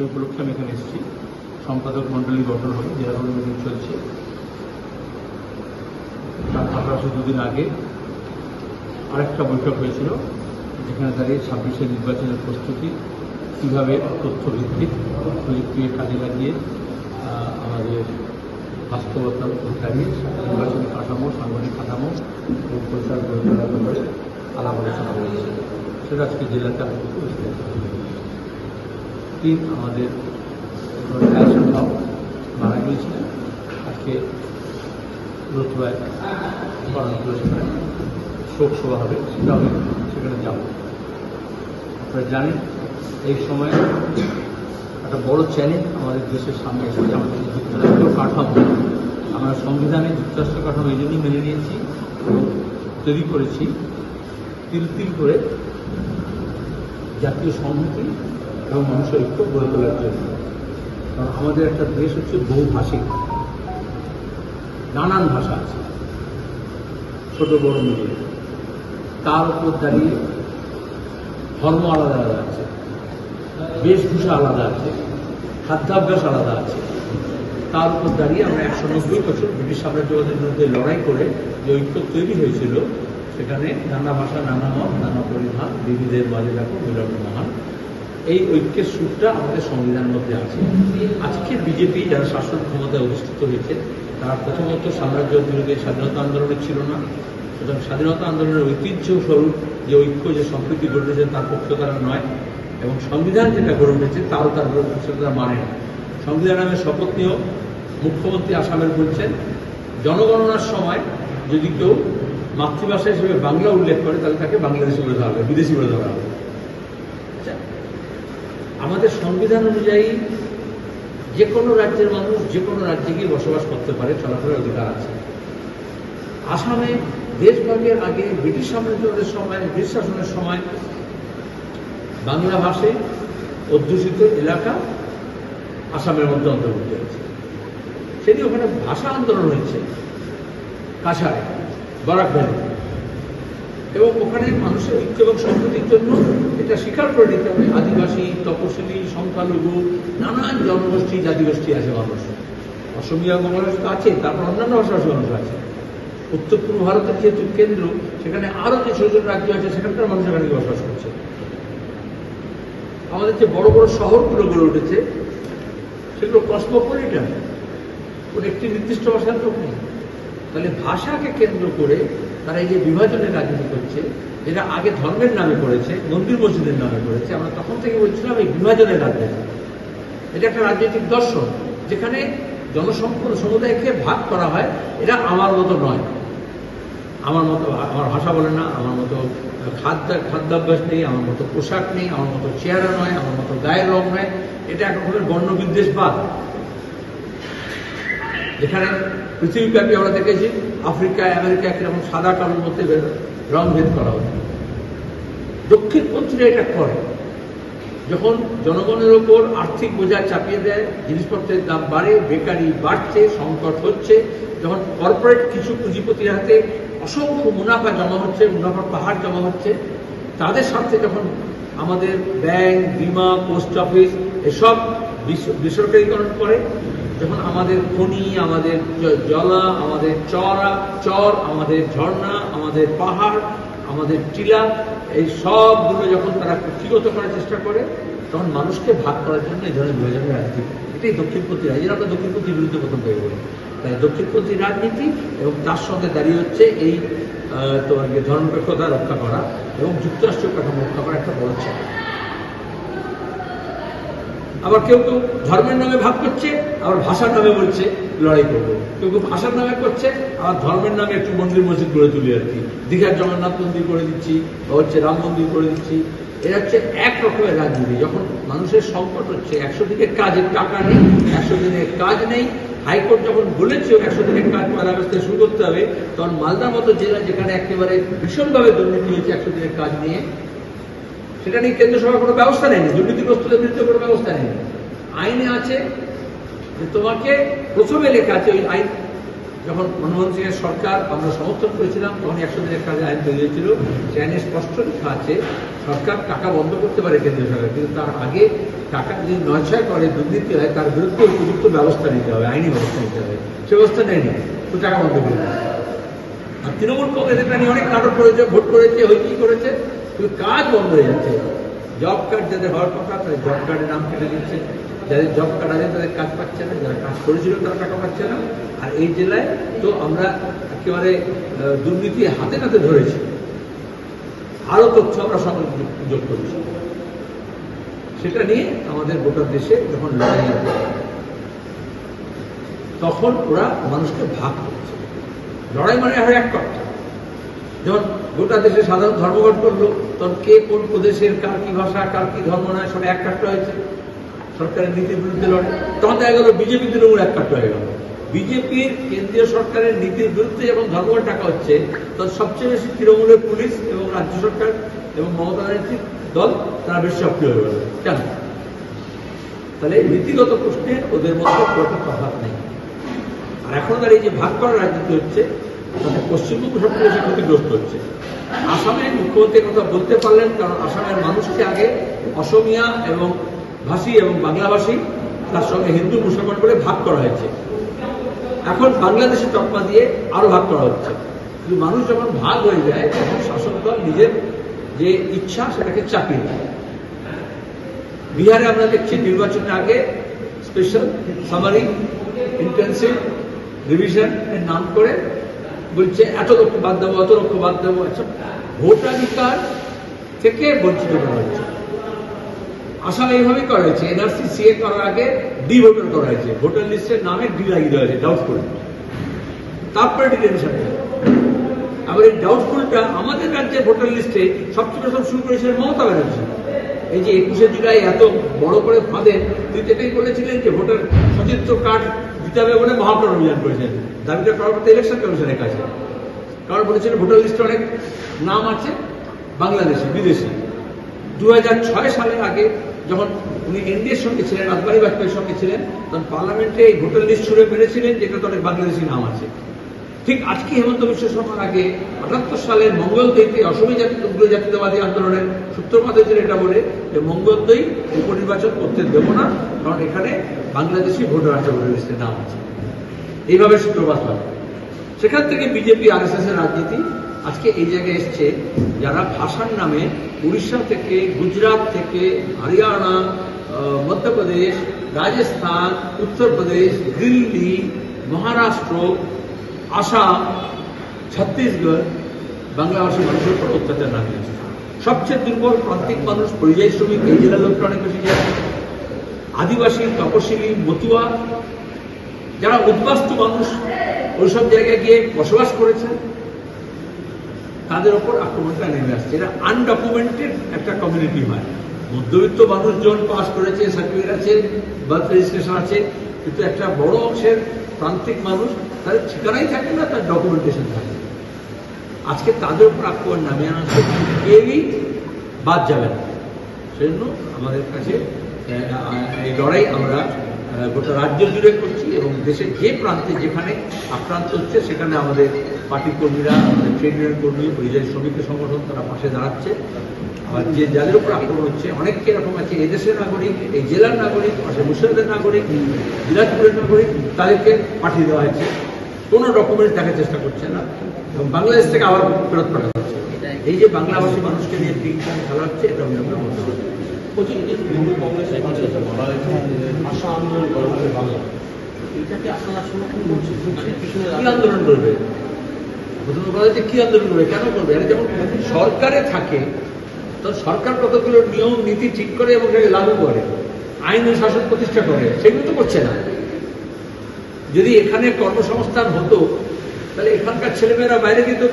সে উপলক্ষে আমি এখানে এসেছি। সম্পাদক মণ্ডলী গঠন হবে, জেলা মিটিং চলছে। তার দুদিন আগে আরেকটা বৈঠক হয়েছিল, যেখানে দাঁড়িয়ে ছাব্বিশে নির্বাচনের প্রস্তুতি, কীভাবে তথ্যভিত্তিক প্রযুক্তিকে কাজে লাগিয়ে আমাদের বাস্তবতার দাঁড়িয়ে নির্বাচনী কাঠামো সাংগঠনিক কাঠামো এবং প্রচার করে আলাপ আলোচনা হয়েছে। সেটা আজকে জেলাতে হবে। তিন আমাদের মারা গিয়েছিলেন আজকে রতুয়ায় সেখানে শোক সভা হবে, সেটা সেখানে যাব। আপনারা জানেন, এই সময় একটা বড় চ্যালেঞ্জ আমাদের দেশের সামনে এসেছে, আমাদের যুক্তরাষ্ট্র কাঠামো। আমরা সংবিধানে যুক্তরাষ্ট্র কাঠামো এই জন্যই মেনে নিয়েছি এবং তৈরি করেছি। তিল তিল করে জাতীয় সংহতি এবং মানুষের ঐক্য গড়ে তোলার জন্য। কারণ আমাদের একটা দেশ হচ্ছে বহুভাষিক। নানান ভাষা আছে। ছোট, বড় মিলিয়ে তার উপর দাঁড়িয়ে ধর্ম আলাদা আলাদা আছে। বেশভূষা আলাদা আছে। খাদ্যাভ্যাস আলাদা আছে। তার উপর দাঁড়িয়ে আমরা একশো নব্বই বছর ব্রিটিশ সাম্রাজ্যবাদের বিরুদ্ধে লড়াই করে যে ঐক্য তৈরি হয়েছিল, সেখানে নানা ভাষা, নানা মত, নানা পরিধান, বিবিধের মাঝে দেখো মিলন মহান। এই ঐক্যের সুরটা আমাদের সংবিধানের মধ্যে আছে। আজকে বিজেপি যারা শাসন ক্ষমতায় অবস্থিত হয়েছে, তারা প্রথমত সাম্রাজ্য বিরোধী স্বাধীনতা আন্দোলনে ছিল না। সুতরাং স্বাধীনতা আন্দোলনের ঐতিহ্য স্বরূপ যে ঐক্য, যে সম্প্রীতি উঠেছে তার পক্ষে তারা নয় এবং সংবিধান যেটা গড়ে উঠেছে, তারও তার তারা মানে না। সংবিধান নামে শপথ নিয়েও মুখ্যমন্ত্রী আসামের বলছেন, জনগণনার সময় যদি কেউ মাতৃভাষা হিসেবে বাংলা উল্লেখ করে, তাহলে তাকে বাংলাদেশি বলে ধরা হবে, বিদেশি বলে ধরা হবে। আমাদের সংবিধান অনুযায়ী যে কোনো রাজ্যের মানুষ যে কোনো রাজ্যে গিয়ে বসবাস করতে পারে, চলাফেরার অধিকার আছে। আসামে দেশভাগের আগে ব্রিটিশ সাম্রাজ্যের সময়, ব্রিটিশ শাসনের সময় বাংলা ভাষায় অধ্যুষিত এলাকা আসামের মধ্যে অন্তর্ভুক্ত হয়েছে। সেটি ওখানে ভাষা আন্দোলন হয়েছে, কাছাড়ে বরাক ভ্যালি এবং ওখানে মানুষের ঐক্য এবং সম্প্রীতির জন্য এটা স্বীকার করে নিতে হবে, আদিবাসী তপশিলি সংখ্যালঘু, নানান জনগোষ্ঠী, জাতিগোষ্ঠী আছে মানুষ অসমিয়া মানুষ তো আছে, তারপর অন্যান্য ভাষাভাষী মানুষ আছে। উত্তর পূর্ব ভারতের যেহেতু কেন্দ্র, সেখানে আরও যে ছোট রাজ্য আছে, সেখানকার মানুষ এখানে বসবাস করছে। আমাদের যে বড় বড় শহরগুলো গড়ে উঠেছে, সেগুলো কসমোপলিটান ওর একটি নির্দিষ্ট ভাষার লোক নেই। তাহলে ভাষাকে কেন্দ্র করে তারা এই যে বিভাজনের রাজনীতি করছে, যেটা আগে ধর্মের নামে করেছে, মন্দির মসজিদের নামে করেছে, আমরা তখন থেকে বলছিলাম এই বিভাজনের রাজনীতি। এটা একটা রাজনৈতিক দর্শন, যেখানে জনসম্পূর্ণ সমুদায়কে ভাগ করা হয়, এটা আমার মতো নয়। আমার মতো, আমার ভাষা বলে না, আমার মতো খাদ্য, খাদ্যাভ্যাস নেই, আমার মতো পোশাক নেই, আমার মতো চেহারা নয়, আমার মতো গায়ের রং নয়, এটা এক রকমের বর্ণ বিদ্বেষবাদ যেখানে পৃথিবীব্যাপী আমরা দেখেছি আফ্রিকা, আমেরিকা কীরকম সাদা কালোর মধ্যে রং ভেদ করা হতো দক্ষিণপন্থীরা এটা করে। যখন জনগণের ওপর আর্থিক বোঝা চাপিয়ে দেয়, জিনিসপত্রের দাম বাড়ে, বেকারি বাড়ছে, সংকট হচ্ছে, যখন কর্পোরেট কিছু পুঁজিপতির হাতে অসংখ্য মুনাফা জমা হচ্ছে, মুনাফার পাহাড় জমা হচ্ছে, তাদের স্বার্থে যখন আমাদের ব্যাংক বিমা পোস্ট অফিস এসব বিস- বেসরকারীকরণ করে যখন আমাদের খনি, আমাদের জলা, আমাদের চড়া চর, আমাদের ঝর্ণা, আমাদের পাহাড়, আমাদের টিলা, এই সবগুলো যখন তারা কুক্ষিগত করার চেষ্টা করে, তখন মানুষকে ভাগ করার জন্য এই ধরনের বিভাজনের রাজনীতি এটাই দক্ষিণপন্থী রাজনীতি আমরা দক্ষিণপন্থী বিরুদ্ধে প্রথম পেয়ে বলি তাই দক্ষিণপন্থী রাজনীতি এবং তার সঙ্গে দাঁড়িয়ে হচ্ছে এই যে ধর্মনিরপেক্ষতা রক্ষা করা এবং যুক্তরাষ্ট্রীয় কাঠামো রক্ষা করা একটা বড় চ্যালেঞ্জ। আবার কেউ কেউ ধর্মের নামে ভাগ করছে, আবার ভাষার নামে বলছে, লড়াই করব। কেউ কেউ ভাষার নামে করছে, আবার ধর্মের নামে একটু মন্দির মসজিদ গড়ে তুলি আর কি। দীঘার জগন্নাথ মন্দির করে দিচ্ছি, বা হচ্ছে রাম মন্দির করে দিচ্ছি। এরা হচ্ছে এক রকমের রাজনীতি। যখন মানুষের সংকট হচ্ছে, একশো দিনের কাজের টাকা নেই, একশো দিনের কাজ নেই। হাইকোর্ট যখন বলেছে একশো দিনের কাজ পয়লা আগস্ট শুরু করতে হবে, তখন মালদার মতো জেলা যেখানে একেবারে ভীষণভাবে দুর্নীতি হয়েছে একশো দিনের কাজ নিয়ে সেটা নিয়ে কেন্দ্র সরকার কোনো ব্যবস্থা নেয়নি, দুর্নীতিগ্রস্তদের বিরুদ্ধে কোনো ব্যবস্থা নেয়নি। আইনে আছে যে তোমাকে প্রথমে লেখা আছে ওই আইন। যখন মনমোহন সিং এর সরকার আমরা সমর্থন করেছিলাম তখন একশো দিনের কাজে আইন তৈরি হয়েছিল। সে আইনে স্পষ্ট লেখা আছে, সরকার টাকা বন্ধ করতে পারে কেন্দ্রীয় সরকার, কিন্তু তার আগে টাকা যদি নয়ছয় করে দুর্নীতি হয়, তার বিরুদ্ধে উপযুক্ত ব্যবস্থা নিতে হবে, আইনি ব্যবস্থা নিতে হবে। সে ব্যবস্থা নেয়নি, তো টাকা বন্ধ করে। আর তৃণমূল কংগ্রেস এটা নিয়ে অনেক নাটক করেছে, ভোট করেছে হইচই করেছে। কিন্তু কাজ বন্ধ হয়ে যাচ্ছে। জব কার্ড যাদের হওয়ার কথা, তাদের জব কার্ডের নাম কেটে দিচ্ছে। যাদের জব কার্ড আছে, তাদের কাজ পাচ্ছে না। যারা কাজ করেছিল, তারা টাকা পাচ্ছে না। আর এই জেলায় তো আমরা একেবারে দুর্নীতি হাতে নাতে ধরেছি। আরও তথ্য আমরা সঙ্গে যোগ করেছি। সেটা নিয়ে আমাদের গোটা দেশে যখন লড়াই তখন ওরা মানুষকে ভাগ করছে। লড়াই মানে আর এক কথা। যখন গোটা দেশে সাধারণ ধর্মঘট করল তখন কে কোন প্রদেশের, কার কি ভাষা, কার কি ধর্ম নয় সব এক কাট্টা হয়েছে। সরকারের নীতির বিরুদ্ধে লড়ে তখন দেখা গেল বিজেপি তৃণমূল এক কাট্টা হয়ে গেল। বিজেপির কেন্দ্রীয় সরকারের নীতির বিরুদ্ধে যখন ধর্মঘট ডাকা হচ্ছে, তখন সবচেয়ে বেশি তৃণমূলের পুলিশ এবং রাজ্য সরকার এবং মমতা ব্যানার্জির দল তারা বেশি সক্রিয় হয়ে গেল। কেন? তাহলে নীতিগত প্রশ্নে ওদের মধ্যে কোনো তফাৎ নেই। আর এখন দাঁড়িয়ে যে ভাগ করার রাজনীতি হচ্ছে পশ্চিমবঙ্গ সবচেয়ে বেশি ক্ষতিগ্রস্ত হচ্ছে। আসামে মুখ্যমন্ত্রী কথা বলতে পারলেন, কারণ আসামের মানুষকে আগে অসমিয়া এবং ভাষী এবং বাংলাভাষী, তার সঙ্গে হিন্দু মুসলমান করে ভাগ করা হয়েছে। এখন বাংলাদেশে তকমা দিয়ে আরও ভাগ করা হচ্ছে। কিন্তু মানুষ যখন ভাগ হয়ে যায়, তখন শাসক দল নিজের যে ইচ্ছা, সেটাকে চাপিয়ে দেয়। বিহারে আমরা দেখছি নির্বাচনের আগে স্পেশাল সামারি ইন্টেন্সিভ রিভিশন এর নাম করে বলছে, এত লক্ষ বাদ দেবো অত লক্ষ বাদ দেবো আচ্ছা ভোটাধিকার থেকে বঞ্চিত করা হয়েছে। আসামে এইভাবেই করা হয়েছে। এনআরসি, সিএ করার আগে ডি ভোটার করা হয়েছে। ভোটার লিস্টের নামে ডি লাগিয়ে দেওয়া হয়েছে ডাউটফুল তারপরে ডিটেনশন আবার এই ডাউটফুলটা আমাদের রাজ্যের ভোটার লিস্টে সবচেয়ে প্রথম শুরু করেছিলেন মমতা ব্যানার্জি। এই যে একুশে জুলাই এত বড় করে ফাঁদে এটাই বলেছিলেন যে ভোটার সচিত্র কার্ড দিতে হবে বলে মহাপ্রাণ অভিযান করেছেন। দাবিটা করার পর ইলেকশন কমিশনের কাছে কারণ বলেছিলেন ভোটার লিস্টে অনেক নাম আছে, বাংলাদেশি, বিদেশি। দু হাজার ছয় সালের আগে যখন উনি এনডিএর সঙ্গে ছিলেন, রাজবাড়ি বাজপেয়ীর সঙ্গে ছিলেন, তখন পার্লামেন্টে এই ভোটার লিস্ট ছুড়ে মেরেছিলেন যেটাতে অনেক বাংলাদেশি নাম আছে। ঠিক আজকে হেমন্ত বিশ্ব শর্মার আগে আটাত্তর সালের মঙ্গলদৈতে অসমী জাতি উগ্র জাতীয়তাবাদী আন্দোলনের সূত্রপাত হয়েছিল এটা বলে যে মঙ্গলদৈ উপনির্বাচন করতে দেব না, কারণ এখানে বাংলাদেশি ভোটার ভোটার লিস্টের নাম আছে। এইভাবে সূত্রপাত হয়। সেখান থেকে বিজেপি আর এস এর রাজনীতি আজকে এই জায়গায় এসছে, যারা ভাষার নামে উড়িষ্যা থেকে, গুজরাট থেকে, হরিয়ানা মধ্যপ্রদেশ, রাজস্থান, উত্তরপ্রদেশ, দিল্লি, মহারাষ্ট্র আসাম ছত্তিশগড় বাংলাভাষী মানুষের উপর অত্যাচার নামিয়ে আসছে সবচেয়ে দুর্বল প্রান্তিক মানুষ পরিযায়ী শ্রমিক এই জেলার লোকটা অনেক বেশি যায় আদিবাসী, তপশিলি, মতুয়া, যারা উদ্বাস্তু মানুষ, ওইসব জায়গায় গিয়ে বসবাস করেছে তাদের ওপর আক্রমণটা নেমে আসছে। এটা আনডকুমেন্টেড একটা কমিউনিটি হয়। মধ্যবিত্ত মানুষজন পাস করেছে সার্টিফিকেট আছে বার্থ রেজিস্ট্রেশন আছে, কিন্তু একটা বড় অংশের প্রান্তিক মানুষ তাদের ঠিকানাই থাকে না, তার ডকুমেন্টেশন থাকে। আজকে তাদের উপর আক্রমণ নামিয়ে আনা কেউই বাদ যাবে না। সেজন্য আমাদের কাছে এই লড়াই আমরা গোটা রাজ্য জুড়ে করছি এবং দেশের যে প্রান্তে যেখানে আক্রান্ত হচ্ছে, সেখানে আমাদের পার্টি কর্মীরা, আমাদের ট্রেড ইউনিয়ন কর্মী, পরিযায়ী শ্রমিকের সংগঠন তারা পাশে দাঁড়াচ্ছে। আর যে যাদের উপর আক্রমণ হচ্ছে অনেকে এরকম আছে, এদেশের নাগরিক, এই জেলার নাগরিক, পাশে মুর্শিদাবাদের নাগরিক, দিনাজপুরের নাগরিক, তাদেরকে পাঠিয়ে দেওয়া হয়েছে। কোনো ডকুমেন্ট দেখার চেষ্টা করছে না। এবং বাংলাদেশ থেকে আবার ফেরত পাঠানো হচ্ছে। এই যে বাংলাভাষী মানুষকে নিয়ে পিং পং খেলা হচ্ছে, এটা যে যে ভাষা আন্দোলন করবে? কি আন্দোলন করবে? করবে? যখন সরকারে থাকে, তো সরকার কতগুলো নিয়ম, নীতি ঠিক করে এবং সেটাকে লাগু করে, আইন শাসন প্রতিষ্ঠা করে, সেগুলো তো করছে না। যদি এখানে কর্মসংস্থান হতো, তাহলে এখানকার ছেলেমেয়েরা বাইরে কিন্তু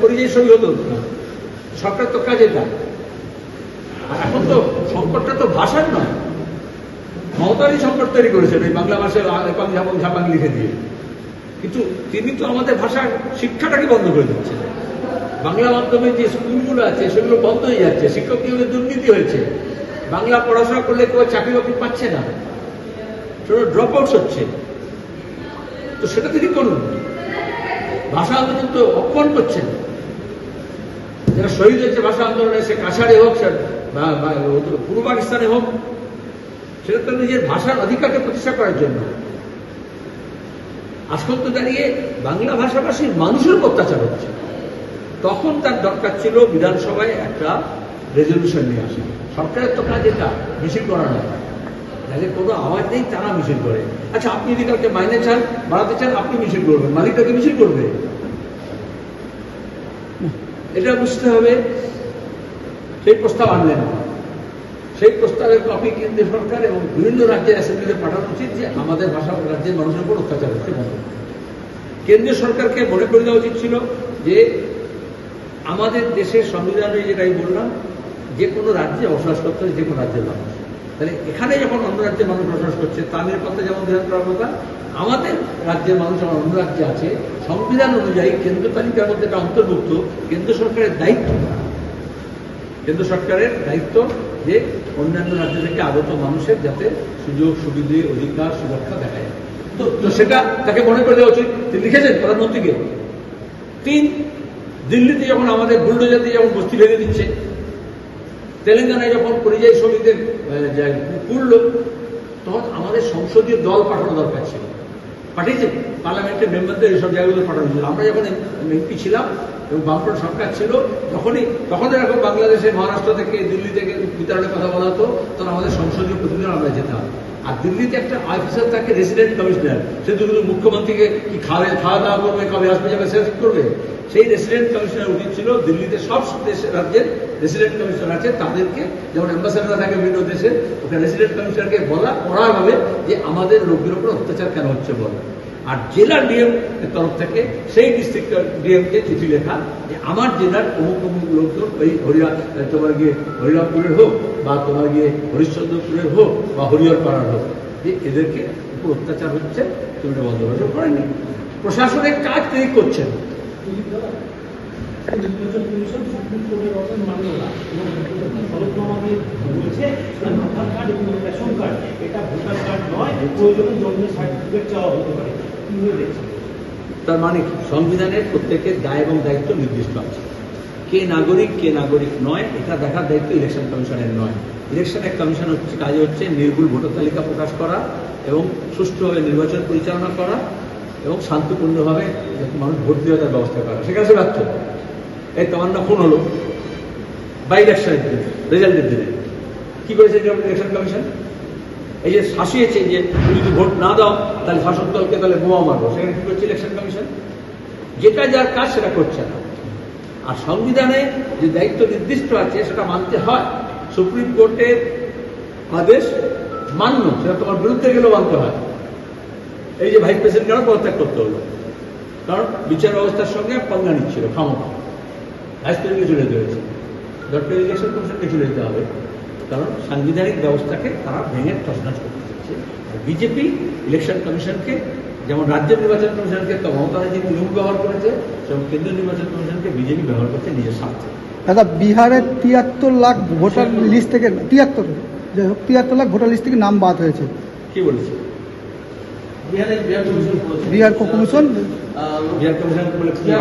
পরিযায়ী শ্রমিক হতো না। সরকার তো কাজে এটা আর এখন তো সংকটটা তো ভাষার নয়। মমতারই সংকট তৈরি করেছেন এই বাংলা ভাষায় ঝাপাং ঝাপাং লিখে দিয়ে। কিন্তু তিনি তো আমাদের ভাষার শিক্ষাটাকে বন্ধ করে দিচ্ছেন। বাংলা মাধ্যমে যে স্কুলগুলো আছে, সেগুলো বন্ধ হয়ে যাচ্ছে। শিক্ষক নিয়োগে দুর্নীতি হয়েছে। বাংলা পড়াশোনা করলে কেউ চাকরি বাকরি পাচ্ছে না। সেগুলো ড্রপ আউটস হচ্ছে। তো সেটা তিনি করুন। ভাষা আন্দোলন তো অপমান করছেন। যারা শহীদ হয়েছে ভাষা আন্দোলনে, সে কাছাড়ে হোক, সে পূর্ব পাকিস্তানে হোক, সেটা তো নিজের ভাষার অধিকারকে প্রতিষ্ঠা করার জন্য। আজকাল তো দাঁড়িয়ে বাংলা ভাষাভাষীর মানুষের অত্যাচার হচ্ছে। তখন তার দরকার ছিল বিধানসভায় একটা রেজলিউশন নিয়ে আসা। সরকারের তো কাজ এটা মিছিল করানো যাদের কোনো আওয়াজ নেই, তারা মিছিল করে। আচ্ছা আপনি যদি কালকে মাইনে চান, বাড়াতে চান, আপনি মিছিল করবেন, মালিকটাকে মিছিল করবে। এটা বুঝতে হবে, সেই প্রস্তাব আনলেন। সেই প্রস্তাবের কপি কেন্দ্রীয় সরকার এবং বিভিন্ন রাজ্যের অ্যাসেম্বলিতে পাঠানো উচিত যে আমাদের ভাষা রাজ্যের মানুষের উপর অত্যাচার হচ্ছে বন্ধ। কেন্দ্রীয় সরকারকে মনে করে দেওয়া উচিত ছিল যে, আমাদের দেশের সংবিধানে যেটাই বললাম, যে কোনো রাজ্যে বসবাস করতে যে কোনো রাজ্যের মানুষ। তাহলে এখানে যখন অন্য রাজ্যের মানুষ বসবাস করছে, তার নিরাপত্তা যেমন ধ্যান করার কথা আমাদের রাজ্যের মানুষ আমার অন্য রাজ্যে আছে, সংবিধান অনুযায়ী কেন্দ্র তালিকার মধ্যে এটা অন্তর্ভুক্ত কেন্দ্র সরকারের দায়িত্ব কেন্দ্র সরকারের দায়িত্ব যে অন্যান্য রাজ্য থেকে আগত মানুষের যাতে সুযোগ, সুবিধে, অধিকার, সুরক্ষা দেখা যায়। তো সেটা তাকে মনে করে দেওয়া উচিত। তিনি লিখেছেন প্রধানমন্ত্রীকে। তিন, দিল্লিতে যখন আমাদের বুলডোজার দিয়ে যখন বস্তি ভেঙে দিচ্ছে তেলেঙ্গানায় যখন পরিযায়ী শ্রমিকদের করল তখন আমাদের সংসদীয় দল পাঠানো দরকার ছিল। পাঠিয়েছে, পার্লামেন্টের মেম্বারদের এইসব জায়গাগুলো পাঠানো ছিল। আমরা যখন এমপি ছিলাম এবং বামফ্রন্ট সরকার ছিল তখনই তখন এরকম বাংলাদেশে মহারাষ্ট্র থেকে, দিল্লি থেকে বিতরণের কথা বলা হতো, তখন আমাদের সংসদীয় প্রতিনিধি আমরা যেতাম। আর দিল্লিতে একটা অফিসার থাকে রেসিডেন্ট কমিশনার সে তো শুধু মুখ্যমন্ত্রীকে কি খাবে, খাওয়া দাওয়া করবে, কবে আসবে, যাবে সে করবে। সেই রেসিডেন্ট কমিশনার উচিত ছিল, দিল্লিতে সব দেশের রাজ্যের রেসিডেন্ট কমিশনার আছে, তাদেরকে যেমন অ্যাম্বাসাডার থাকে বিভিন্ন দেশে ওখানে রেসিডেন্ট কমিশনারকে বলা করা হবে যে, আমাদের লোকদের উপর অত্যাচার কেন হচ্ছে বলো। আর জেলা ডিএম এর তরফ থেকে সেই ডিস্ট্রিক্ট ডিএমকে চিঠি লেখা যে আমার জেলার অমুক অমুক লোকজন ওই হরিয়া তোমার গিয়ে হরিরামপুরের হোক বা তোমার গিয়ে হরিশ্চন্দ্রপুরের হোক বা হরিহর পাড়ার হোক, যে এদেরকে অত্যাচার হচ্ছে, তুমি করে করেনি প্রশাসনের কাজ তিনি করছেন। নির্বাচন কমিশন সুপ্রিম কোর্টের না এবং আধার কার্ড রেশন কার্ড এটা ভোটার কার্ড নয়, প্রয়োজনে জন্ম সার্টিফিকেট চাওয়া হতে পারে। তার মানে সংবিধানের প্রত্যেকের দায় এবং দায়িত্ব নির্দিষ্ট আছে। কে নাগরিক কে নাগরিক নয়, এটা দেখার দায়িত্ব ইলেকশন কমিশনের নয়। ইলেকশনের কমিশন হচ্ছে, কাজে হচ্ছে নির্ভুল ভোটার তালিকা প্রকাশ করা এবং সুষ্ঠুভাবে নির্বাচন পরিচালনা করা এবং শান্তিপূর্ণভাবে মানুষ ভোট দেওয়া তার ব্যবস্থা করা। সেখানে সে ব্যর্থ এই তামান্না খুন হলো বা ইলেকশনের দিনে রেজাল্টের দিনে। কী করেছে ইলেকশন কমিশন এই যে শাসিয়েছে যে তুমি যদি ভোট না দাও, তাহলে শাসক দলকে তাহলে বোমা মারবো। সেখানে কি করছে ইলেকশন কমিশন যেটা যার কাজ সেটা করছে না। আর সংবিধানে যে দায়িত্ব নির্দিষ্ট আছে, সেটা মানতে হয়। সুপ্রিম কোর্টের আদেশ মান্য, সেটা তোমার বিরুদ্ধে গেলেও মানতে হয়। এই যে ভাইস প্রেসিডেন্ট কেন পদত্যাগ করতে হলো? কারণ বিচার ব্যবস্থার সঙ্গে পাল্লা নিচ্ছিল ক্ষমতা ভাইস প্রেসিডেন্টকে চলে যেতে হয়েছে। ডক্টর ইলেকশন কমিশনকে চলে যেতে হবে। কারণ সাংবিধানিক ব্যবস্থাকে তারা ভেঙে তছনছ করতে চাচ্ছে আর বিজেপি ইলেকশন কমিশনকে যেমন রাজ্য নির্বাচন কমিশনকে তো মমতা ব্যানার্জি তৃণমূল ব্যবহার করেছে সেরকম কেন্দ্রীয় নির্বাচন কমিশনকে বিজেপি ব্যবহার করছে নিজের স্বার্থে। দাদা বিহারের তিয়াত্তর লাখ ভোটার লিস্ট থেকে তিয়াত্তর যাই হোক তিয়াত্তর লাখ ভোটার লিস্ট থেকে নাম বাদ হয়েছে। কি বলেছে? Bihar commission Bihar commission? Bihar commission বলে কি না?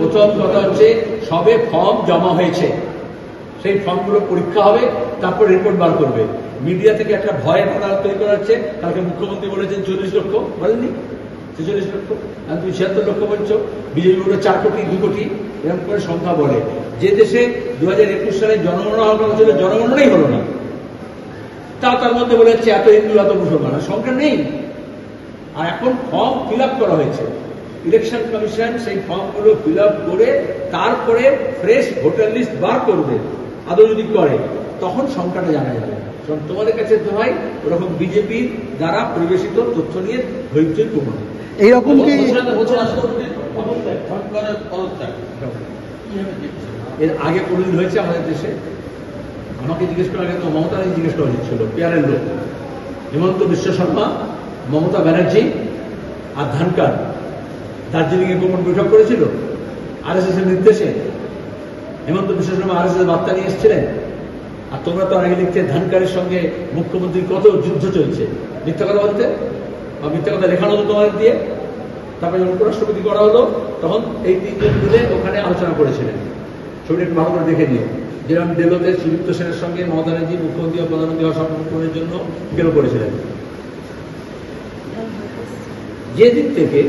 প্রথম কথা হচ্ছে সবে ফর্ম জমা হয়েছে। সেই ফর্মগুলো পরীক্ষা হবে, তারপর রিপোর্ট বার করবে। মিডিয়া থেকে একটা ভয়ের কথা তৈরি করা হচ্ছে। কালকে মুখ্যমন্ত্রী বলেছেন চল্লিশ লক্ষ, বলেননি? ছেচল্লিশ লক্ষ? আর তুমি ছিয়াত্তর লক্ষ বলছো। বিজেপি বলে চার কোটি, দু কোটি, এরকম করে সংখ্যা বলে। যে দেশে দু হাজার একুশ সালে জনগণনা হওয়ার ছিল, জনগণনাই হলো না। তা তার মধ্যে বলে যাচ্ছে, এত হিন্দু এত মুসলমান সংখ্যা নেই। আর এখন ফর্ম ফিল করা হয়েছে। ইলেকশন কমিশন সেই ফর্মগুলো ফিল করে, তারপরে ফ্রেশ ভোটার লিস্ট বার করবে। আদৌ যদি করে তখন সংখ্যাটা জানা যাবে কারণ তোমাদের কাছে দোহাই ওরকম বিজেপির দ্বারা পরিবেশিত তথ্য নিয়ে ধৈর্যের প্রমাণ। এইরকম কি এর আগে কোনদিন হয়েছে আমাদের দেশে? আমাকে জিজ্ঞেস করা আগে তো মমতা ব্যানার্জি জিজ্ঞেস করা উচিত ছিল পেয়ারের লোক। হেমন্ত বিশ্ব শর্মা মমতা ব্যানার্জি আর ধানকার দার্জিলিংয়ে গোপন বৈঠক করেছিল। আর এস এর নির্দেশে হেমন্ত বিশ্ব শর্মা আর বার্তা নিয়ে এসেছিলেন। আর তোমরা তো আগে লিখতে ধানকারের সঙ্গে মুখ্যমন্ত্রীর কত যুদ্ধ চলছে। মিথ্যা কথা বলতে? বা মিথ্যা কথা লেখানো হতো তোমাদের দিয়ে? তারপরে যখন উপরাষ্ট্রপতি করা হলো, তখন এই তিনজন মিলে ওখানে আলোচনা করেছিলেন। ছবিটা একটু ভালো করে দেখে নিও। যেরকম ডেলোতে সুদীপ্ত সেনের সঙ্গে মমতা ব্যানার্জি, মুখ্যমন্ত্রী ও প্রধানমন্ত্রী সংরক্ষণের জন্য গেল করেছিলেন। যে দিক থেকে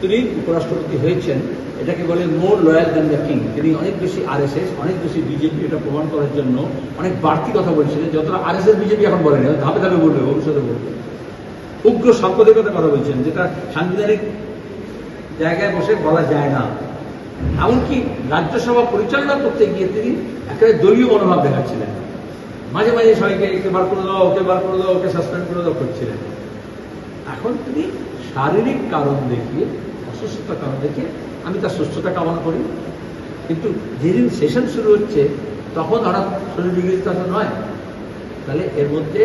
তিনি উপরাষ্ট্রপতি হয়েছেন এটাকে বলে more loyal than the king তিনি অনেক বেশি আরএসএস অনেক বেশি বিজেপি এটা প্রমাণ করার জন্য অনেক বাড়তি কথা বলছিলেন, যতটা আর আরএসএস বিজেপি এখন বলেনি ধাপে ধাপে বলবে, ভবিষ্যতে বলবে। উগ্র সাম্প্রদায়িকতা কথা বলছেন, যেটা সাংবিধানিক জায়গায় বসে বলা যায় না। এমনকি রাজ্যসভা পরিচালনা করতে গিয়ে তিনি একেবারে দলীয় মনোভাব দেখাচ্ছিলেন। মাঝে মাঝে সবাইকে একে বার করে দাও ওকে বার করে দাও ওকে সাসপেন্ড করে দাও করছিলেন। এখন তিনি শারীরিক কারণ দেখিয়ে অসুস্থতার কারণ দেখিয়ে আমি তার সুস্থতা কামনা করি। কিন্তু যেদিন সেশন শুরু হচ্ছে, তখন হঠাৎ শরীর বিগড়িত তো নয়। তাহলে এর মধ্যে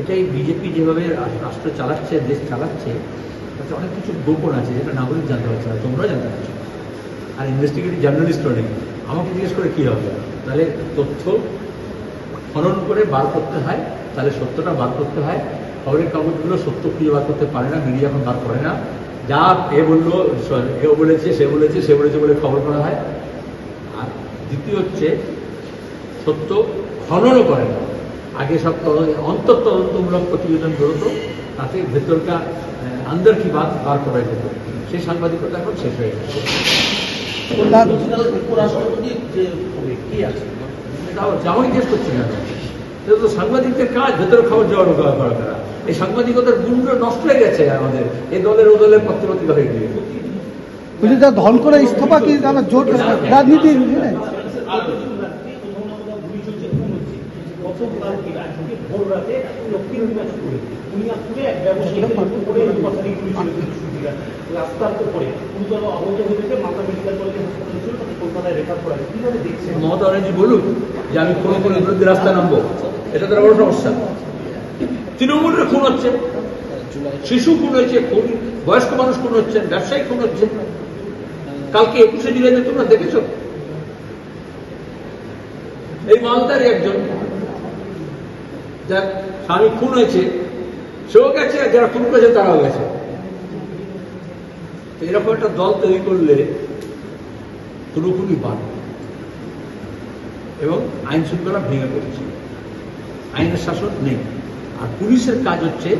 এটাই বিজেপি যেভাবে রাষ্ট্র চালাচ্ছে, দেশ চালাচ্ছে, তাতে অনেক কিছু গোপন আছে যেটা নাগরিক জানতে পারছে না, তোমরাও জানতে পারছ। আর ইনভেস্টিগেটিভ জার্নালিস্টও নেই আমাকে জিজ্ঞেস করে কী হবে? তাহলে তথ্য খনন করে বার করতে হয়, তাহলে সত্যটা বার করতে হয়। খবরের কাগজগুলো সত্য খুঁজে বার করতে পারে না, মিডিয়া এখন বার করে না। যা এ বলল এও বলেছে সে বলেছে সে বলেছে বলে খবর করা হয়। আর দ্বিতীয় হচ্ছে সত্য খননও করে না। আগে সব তদন্ত অন্তর তদন্তমূলক প্রতিবেদন বেরোতো তাতে ভেতরকার আহ, আন্দর কি বাদ বার করা যেত। সেই সাংবাদিকতা এখন শেষ হয়ে গেছে। আছে? তাও যাওয়াই জিজ্ঞেস করছি না। তো সাংবাদিকদের কাজ ভেতরে খবর জোগাড় করা করা করা। এই সাংবাদিকতার গুণগুলো নষ্ট হয়ে গেছে আমাদের। এই দলের ও দলের পত্রপত্রিকা হয়ে গিয়ে বলছি যা ধন করে ইস্তফা কি তারা জোট রাজনীতি? মমতা ব্যানার্জি বলুন যে আমি কোনো কোনো বিরুদ্ধে রাস্তা নামবো। এটা তো বড় সমস্যা। তৃণমূলের খুন হচ্ছে। শিশু খুন হয়েছে, খুন, বয়স্ক মানুষ খুন হচ্ছেন ব্যবসায়ী খুন হচ্ছে। কালকে একুশে জুলাইতে তোমরা দেখেছ? এই মালদারই একজন, যার স্বামী খুন হয়েছে, সেও গেছে, আর যারা খুন করেছে, তারাও গেছে। এরকম একটা দল তৈরি করলে পুরোপুরি বাড়বে। এবং আইন শৃঙ্খলা ভেঙে পড়ছে। আইনের শাসন নেই। আর পুলিশের কাজ হচ্ছে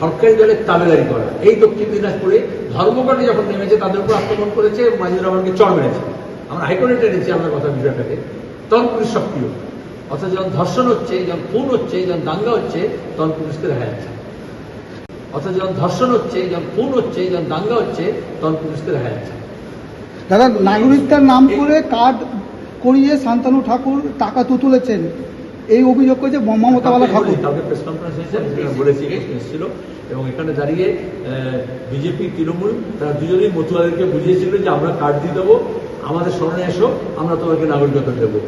সরকারি দলের তাবেদারি করা। এই দক্ষিণ দিনাজপুরে ধর্মঘটে যখন নেমেছে, তাদের উপর আক্রমণ করেছে মাজিদ রহমানকে চড় মেরেছে। আমরা হাইকোর্টে টেনেছি আমরা কথা বিষয়টাকে। তখন পুলিশ সক্রিয়। অর্থাৎ যখন ধর্ষণ হচ্ছে, যখন খুন হচ্ছে, যখন দাঙ্গা হচ্ছে, তখন পুলিশকে দেখা যাচ্ছে। অর্থাৎ যখন ধর্ষণ হচ্ছে, যখন খুন হচ্ছে, যখন দাঙ্গা হচ্ছে, তখন পুলিশকে দেখা যাচ্ছে। দাদা নাগরিকতার নাম করে কার্ড করিয়ে শান্তনু ঠাকুর টাকা তো তুলেছেন। এই অভিযোগ করেছে মমতা বালা ঠাকুর। কালকে প্রেস কনফারেন্স হয়েছে বলেছি এসেছিল। এবং এখানে দাঁড়িয়ে বিজেপি তৃণমূল তারা দুজনেই মতুয়াদেরকে বুঝিয়েছিল যে আমরা কার্ড দিয়ে দেবো আমাদের স্মরণে এসো আমরা তোমাকে নাগরিকতা দেবো।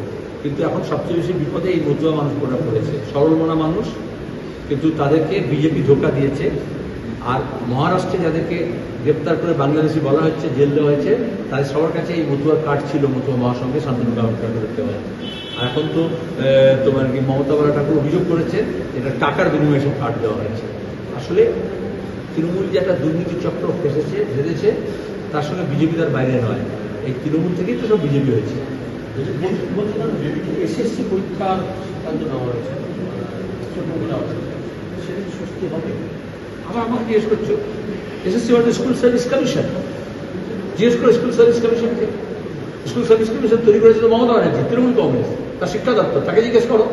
কিন্তু এখন সবচেয়ে বেশি বিপদে এই মতুয়া মানুষগুলো পড়েছে। সরল মনা মানুষ কিন্তু তাদেরকে বিজেপি ধোকা দিয়েছে। আর মহারাষ্ট্রে যাদেরকে গ্রেপ্তার করে বাংলাদেশি বলা হচ্ছে জেল দেওয়া হয়েছে তাদের সবার কাছে এই মতুয়ার কার্ড ছিল মতুয়া মহাসংঘে শান্তনু ঠাকুর দেওয়া। এখন তো তোমার কি মমতা বালা ঠাকুর অভিযোগ করেছে এটা টাকার বিনিময়ে সব কার্ড দেওয়া হয়েছে। আসলে তৃণমূল যে একটা দুর্নীতি চক্র ফেসেছে ভেবেছে তার সঙ্গে বিজেপি তার বাইরে নয়। এই তৃণমূল থেকেই তো সব বিজেপি হয়েছে। এসএসসি পরীক্ষার সিদ্ধান্ত নেওয়া হয়েছে। সত্যি হবে? আবার আমাকে জিজ্ঞেস করছ, এসএসসি মানে স্কুল সার্ভিস কমিশন জিজ্ঞেস করো স্কুল সার্ভিস কমিশনকে স্কুল সার্ভিস কমিশন তৈরি করেছিল মমতা ব্যানার্জি, তৃণমূল কংগ্রেস। তার শিক্ষা দপ্তর, তাকে জিজ্ঞেস করো।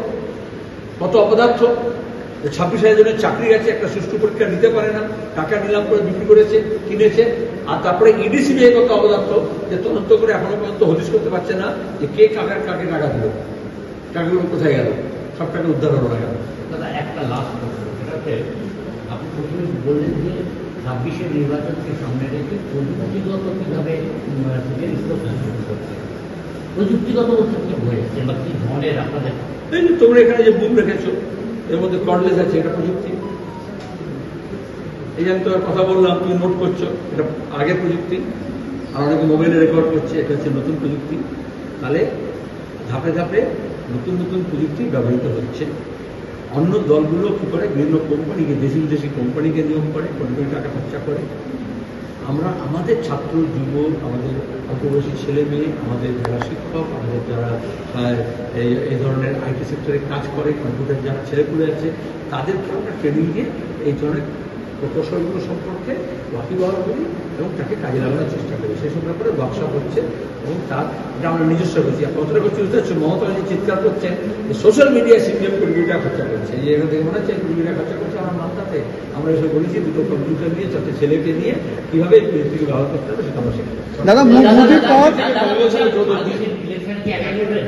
কত অপদার্থ? ছাব্বিশ হাজার জনের চাকরি গেছে একটা সুষ্ঠু পরীক্ষা নিতে পারে না, টাকা নিলাম করে বিক্রি করেছে, কিনেছে, আর তারপরে ইডিসি নিয়ে কত অপদার্থ? যে তদন্ত করে এখনও পর্যন্ত হদিশ করতে পারছে না যে কে কাকার কাকে টাকা দিল। টাকাগুলো কোথায় গেল? সব টাকা উদ্ধার হলো না গেল দাদা, একটা লাস্ট প্রশ্ন আপনি প্রথমে বললেন যে ছাব্বিশের নির্বাচনকে সামনে রেখে প্রযুক্তিগত কীভাবে শুরু করছে, প্রযুক্তিগত কি হয়েছে বা কি ধরনের আপনাদের? এই যে তোমরা এখানে যে বুক রেখেছো, এর মধ্যে কর্ডলেস আছে, এটা প্রযুক্তি। এই যে আমি তোমার কথা বললাম, তুমি নোট করছ, এটা আগের প্রযুক্তি, আর অনেকে মোবাইলে রেকর্ড করছে, এটা হচ্ছে নতুন প্রযুক্তি। তাহলে ধাপে ধাপে নতুন নতুন প্রযুক্তি ব্যবহৃত হচ্ছে। অন্য দলগুলো কী করে? বিভিন্ন কোম্পানিকে, দেশি বিদেশি কোম্পানিকে নিয়োগ করে কোটি কোটি টাকা খরচা করে। আমরা, আমাদের ছাত্র যুব আমাদের অল্পবয়সী ছেলে মেয়ে, আমাদের যারা শিক্ষক, আমাদের যারা এই এই ধরনের আইটি সেক্টরে কাজ করে, কম্পিউটার যারা ছেলেপুলে আছে, তাদেরকে আমরা ট্রেনিং দিয়ে এই ধরনের প্রকৌশলগুলো সম্পর্কে ওয়াকিবহাল করি এবং তাকে কাজে লাগানোর চেষ্টা করি। সেসব ব্যাপারে ওয়ার্কশপ হচ্ছে এবং তার এটা আমরা নিজস্ব করছি আর কতটা করছি বুঝতে পারছ মমতা ব্যানার্জি চিৎকার করছেন যে সোশ্যাল মিডিয়ায় সিপিএম কোটি টাকা খরচা করছে। এই জায়গা থেকে মনে হচ্ছে কোটি টাকা খরচা করছে আমার মাথাতে। আমরা এসব বলেছি দুটো কম্পিউটার নিয়ে চারটে ছেলেকে নিয়ে কীভাবে এই প্রযুক্তিকে ব্যবহার করতে হবে সেটা আমরা শিখি দাদা মো- পর ইলেকশন কি একাই লড়বেন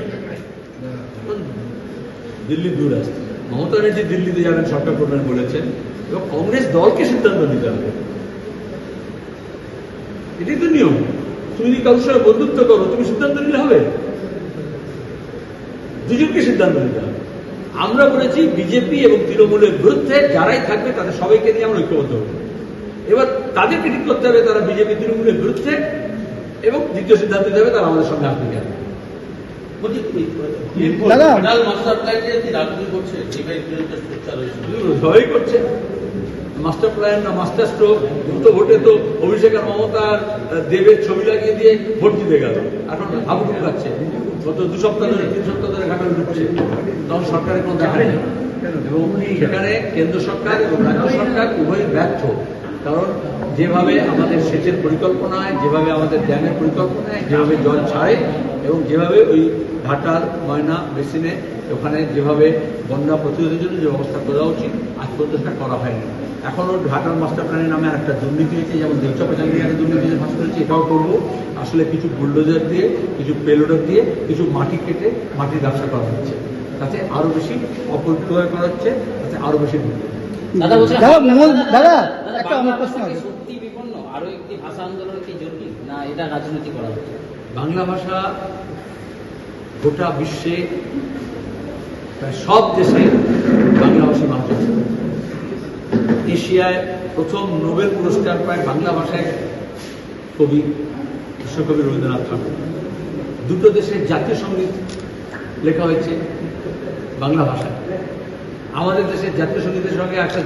দিল্লি দূর আসছে মমতা ব্যানার্জি দিল্লিতে যাবেন সরকার করবেন বলেছেন। এবং কংগ্রেস দলকে সিদ্ধান্ত নিতে হবে। এটাই তো নিয়ম। তুমি যদি কারোর সঙ্গে বন্ধুত্ব করো তুমি সিদ্ধান্ত নিলে হবে। দুজনকে সিদ্ধান্ত নিতে হবে। আমরা বলেছি বিজেপি এবং তৃণমূলের বিরুদ্ধে যারাই থাকবে তাদের সবাইকে নিয়ে আমরা ঐক্যবদ্ধ হব। এবার তাদেরকে ঠিক করতে হবে তারা বিজেপি তৃণমূলের বিরুদ্ধে এবং দ্বিতীয় সিদ্ধান্ত নিতে হবে তারা আমাদের সঙ্গে চর্চা রয়েছে সবাই করছে। মাস্টার প্ল্যান না মাস্টার স্ট্রোক দ্রুত ভোটে তো অভিষেক আর মমতার দেবের ছবি লাগিয়ে দিয়ে ভোট জিতে গেল। এখন হাবু ঢুকাচ্ছে গত দু সপ্তাহ ধরে, তিন সপ্তাহ ধরে ঘাটাল ঢুকছে তখন সরকারের কোনো দেখা নেই। এবং সেখানে কেন্দ্র সরকার এবং রাজ্য সরকার উভয় ব্যর্থ। কারণ যেভাবে আমাদের সেচের পরিকল্পনায়, যেভাবে আমাদের ড্যামের পরিকল্পনায়, যেভাবে জল ছাড়ে এবং যেভাবে ওই ঘাটাল ময়না বেসিনে ওখানে যেভাবে বন্যা প্রতিরোধের জন্য যে ব্যবস্থা করা উচিত আজ পর্যন্ত সেটা করা হয়নি। এখনও ঘাটাল মাস্টার প্ল্যানের নামে একটা দুর্নীতি হয়েছে যেমন দেড়শো পঁচানব্বই দুর্নীতি ফাঁস করেছে এটাও করব। আসলে কিছু বুলডোজার দিয়ে কিছু পেলোডার দিয়ে কিছু মাটি কেটে মাটির ব্যবসা করা হচ্ছে। তাতে আরও বেশি অপরিক্রয় করা হচ্ছে তাতে আরও বেশি দাদা একটা আমার প্রশ্ন আছে। সত্যি বিপন্ন? আরও একটি ভাষা আন্দোলন কি জরুরি? না এটা রাজনীতি করা হচ্ছে বাংলা ভাষা গোটা বিশ্বে প্রায় সব দেশে বাংলাভাষী মানুষ আছে। এশিয়ায় প্রথম নোবেল পুরস্কার পায় বাংলা ভাষায় কবি, বিশ্বকবি রবীন্দ্রনাথ ঠাকুর। দুটো দেশের জাতীয় সংগীত লেখা হয়েছে বাংলা ভাষায়। আমাদের দেশের জাতীয় সঙ্গীতের সঙ্গে একটা